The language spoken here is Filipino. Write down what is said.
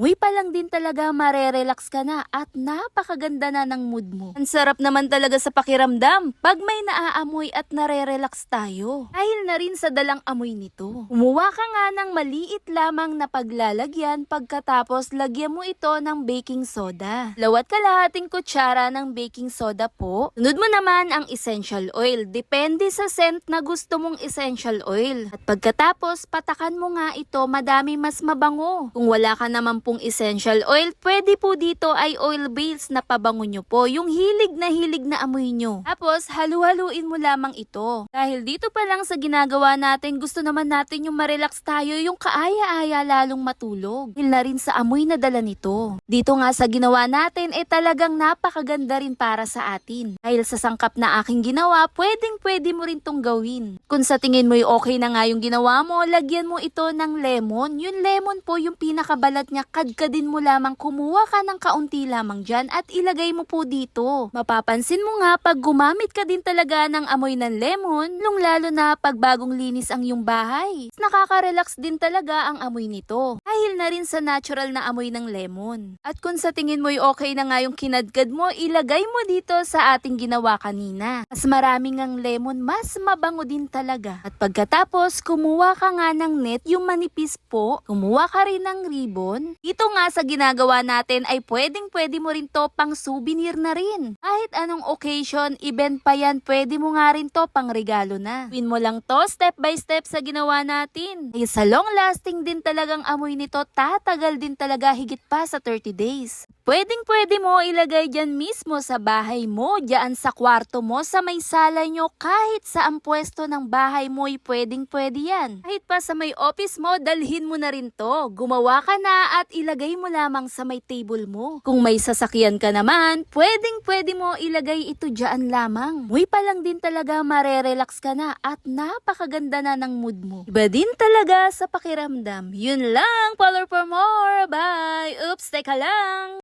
Muy pa lang din talaga marerelax ka na at napakaganda na ng mood mo. Ang sarap naman talaga sa pakiramdam pag may naaamoy at narerelax tayo. Dahil na rin sa dalang amoy nito. Umuha ka nga ng maliit lamang na paglalagyan pagkatapos lagyan mo ito ng baking soda. Lawat kalahating kutsara ng baking soda po. Sunod mo naman ang essential oil. Depende sa scent na gusto mong essential oil. At pagkatapos, patakan mo nga ito madami mas mabango. Kung wala ka naman pong essential oil, pwede po dito ay oil base na pabango nyo po. Yung hilig na hilig na amoy nyo. Tapos, halu-haluin mo lamang ito. Dahil dito pa lang sa ginagawa natin, gusto naman natin yung marelax tayo, yung kaaya-aya lalong matulog. Dahil na rin sa amoy na dala nito. Dito nga sa ginawa natin, eh talagang napakaganda rin para sa atin. Dahil sa sangkap na aking ginawa, pwedeng pwede mo rin tong gawin. Kung sa tingin mo okay na nga yung ginawa mo, lagyan mo ito ng lemon. Yung lemon po, yung pinakabalat niya, kadkadin mo lamang, kumuha ka ng kaunti lamang dyan at ilagay mo po dito. Mapapansin mo nga, pag gumamit ka din talaga ng amoy ng lemon, lung lalo na pag bagong linis ang iyong bahay. Nakaka-relax din talaga ang amoy nito. Dahil na rin sa natural na amoy ng lemon. At kung sa tingin mo'y okay na nga yung kinadkad mo, ilagay mo dito sa ating ginawa kanina. Mas maraming ang lemon, mas mabango din talaga. At pagkatapos, kumuha ka nga ng net, yung manipis po, kumuha ka rin ng ribbon. Dito nga sa ginagawa natin ay pwedeng pwede mo rin to pang souvenir na rin. Kahit anong occasion, event pa yan, pwede mo nga rin to pang regalo na. Win mo lang to step by step sa ginawa natin. Ay sa long lasting din talagang amoy nito, tatagal din talaga higit pa sa 30 days. Pwedeng pwede mo ilagay dyan mismo sa bahay mo, dyan sa kwarto mo, sa may sala nyo, kahit sa ang pwesto ng bahay mo, pwedeng pwede yan. Kahit pa sa may office mo, dalhin mo na rin to. Gumawa ka na at ilagay mo lamang sa may table mo. Kung may sasakyan ka naman, pwedeng pwede mo ilagay ito dyan lamang. Muy pa lang din talaga marerelax ka na at napakaganda na ng mood mo. Iba din talaga sa pakiramdam. Yun lang, follow for more. Bye! Oops, teka lang.